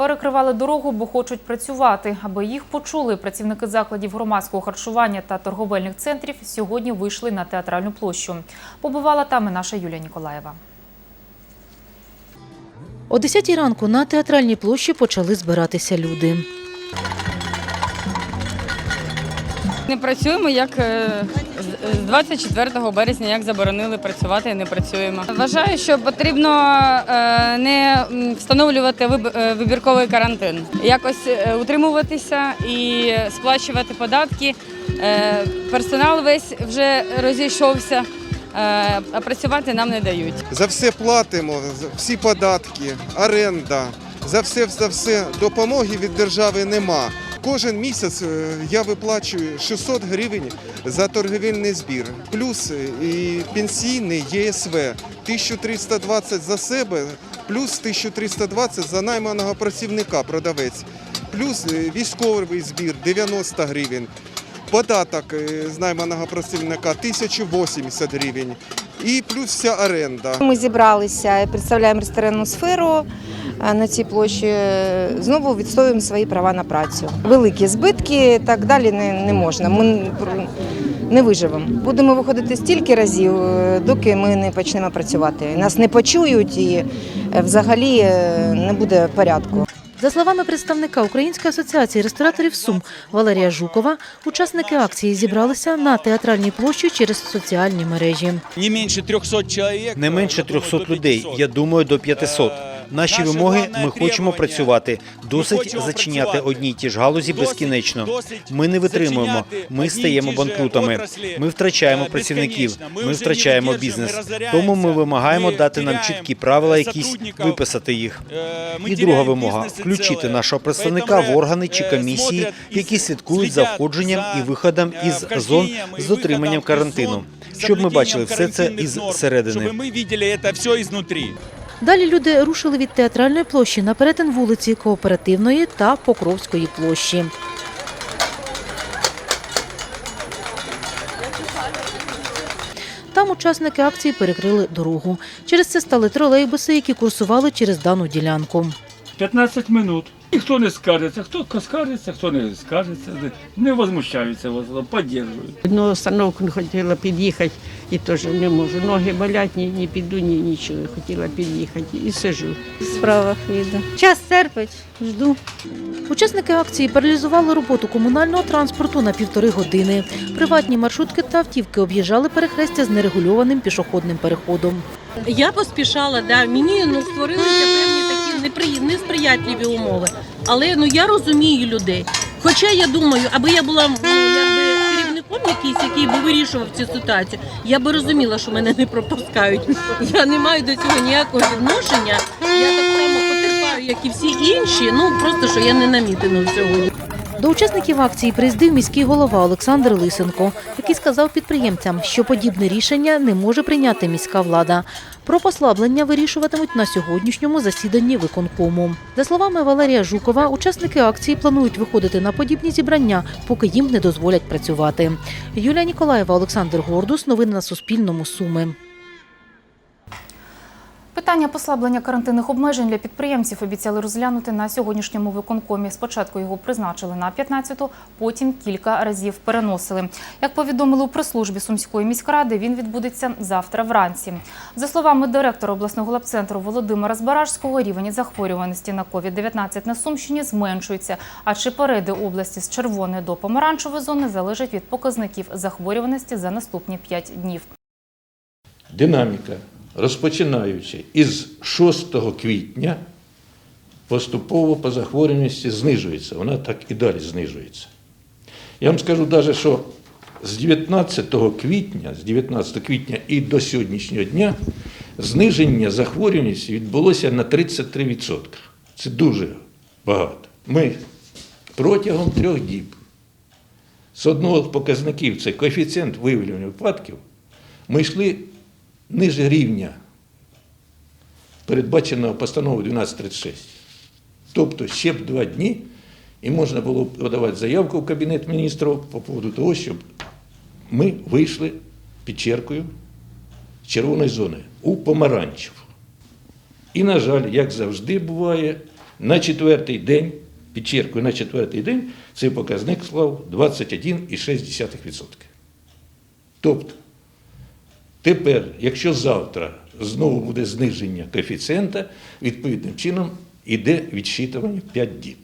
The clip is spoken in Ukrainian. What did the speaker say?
Перекривали дорогу, бо хочуть працювати. Аби їх почули, працівники закладів громадського харчування та торговельних центрів сьогодні вийшли на театральну площу. Побувала там і наша Юлія Ніколаєва. О 10 ранку на театральній площі почали збиратися люди. Не працюємо як е, з- з 24 березня, як заборонили працювати, не працюємо. Вважаю, що потрібно е, не встановлювати е, вибірковий карантин, якось е, утримуватися і сплачувати податки. Персонал весь вже розійшовся, а працювати нам не дають. За все платимо, всі податки, оренда. За все, за все допомоги від держави нема. Кожен місяць е, я виплачую 600 гривень за торгівельний збір. Плюс е, і пенсійний ЄСВ 1320 за себе, плюс 1320 за найманого працівника, продавець. Плюс е, військовий збір 90 гривень. Податок з найманого працівника 1080 гривень. І плюс вся оренда. Ми зібралися, представляємо ресторанну сферу на цій площі. Е, Знову відстоюємо свої права на працю. Великі збитки, так далі не, не можна. Ми не виживемо. Будемо виходити стільки разів, е, доки ми не почнемо працювати. Нас не почують і е, взагалі не буде порядку. За словами представника Української асоціації рестораторів Сум Валерія Жукова, учасники акції зібралися на театральній площі через соціальні мережі. Не менше 300 чоловік. Не менше 300 людей, я думаю, до 500. Наші вимоги ми хочемо працювати. Досить зачиняти одні й ті ж галузі безкінечно. Ми не витримуємо. Ми стаємо банкрутами. Ми втрачаємо працівників. Ми втрачаємо бізнес. Тому ми вимагаємо дати нам чіткі правила, якісь виписати їх. І друга вимога включити нашого представника в органи чи комісії, які слідкують за входженням і виходом із зон з дотриманням карантину, щоб ми бачили все це із середини. Щоб ми бачили це все ізнутрі. Далі люди рушили від театральної площі на перетин вулиці Кооперативної та Покровської площі. Там учасники акції перекрили дорогу. Через це стали тролейбуси, які курсували через дану ділянку. 15 минут. Ніхто не скаржиться, хто скаржиться, хто не скаржиться, не- возмущаються, підтримують. Одну остановку не хотіла під'їхати і теж не можу. Ноги болять, ні, ні піду, ні нічого. Хотіла під'їхати і сижу. в справах їду. Час терпить, жду. Учасники акції паралізували роботу комунального транспорту на півтори години. Приватні маршрутки та автівки об'їжджали перехрестя з нерегульованим пішохідним переходом. Я поспішала, да, мені ну, створилися певні такі. Несприятливі умови. Але ну я розумію людей. Хоча я думаю, аби я була ну, якби керівником якийсь, який би вирішував цю ситуацію, я би розуміла, що мене не пропускають. Я не маю до цього ніякого відношення. Я так само потерпаю, як і всі інші. Ну просто що я не намітила сьогодні. До учасників акції приїздив міський голова Олександр Лисенко, який сказав підприємцям, що подібне рішення не може прийняти міська влада. Про послаблення вирішуватимуть на сьогоднішньому засіданні виконкому. За словами Валерія Жукова, учасники акції планують виходити на подібні зібрання, поки їм не дозволять працювати. Юлія Ніколаєва, Олександр Гордус. Новини на Суспільному. Суми. Питання послаблення карантинних обмежень для підприємців обіцяли розглянути на сьогоднішньому виконкомі. Спочатку його призначили на 15-ту, потім кілька разів переносили. Як повідомили у прес-службі Сумської міськради, він відбудеться завтра вранці. За словами директора обласного лабцентру Володимира Збаражського, рівень захворюваності на COVID-19 на Сумщині зменшується. А чи перейде області з червоної до помаранчевої зони залежить від показників захворюваності за наступні 5 днів. Динаміка, розпочинаючи із 6 квітня, поступово по захворюваності знижується. Вона так і далі знижується. Я вам скажу навіть, що з 19 квітня, з 19 квітня і до сьогоднішнього дня зниження захворюваності відбулося на 33%. Це дуже багато. Ми протягом трьох діб з одного з показників, це коефіцієнт виявлення випадків, ми йшли ниже рівня, передбаченого постановою 1236. Тобто ще б два дні, і можна було подавати заявку в Кабінет міністрів по поводу того, щоб ми вийшли, підчеркую, з червоної зони у помаранчеву. І, на жаль, як завжди буває, На четвертий день, підчеркую, на четвертий день цей показник склав 21,6%. Тобто, тепер, якщо завтра знову буде зниження коефіцієнта, відповідним чином іде відчитування 5 діб.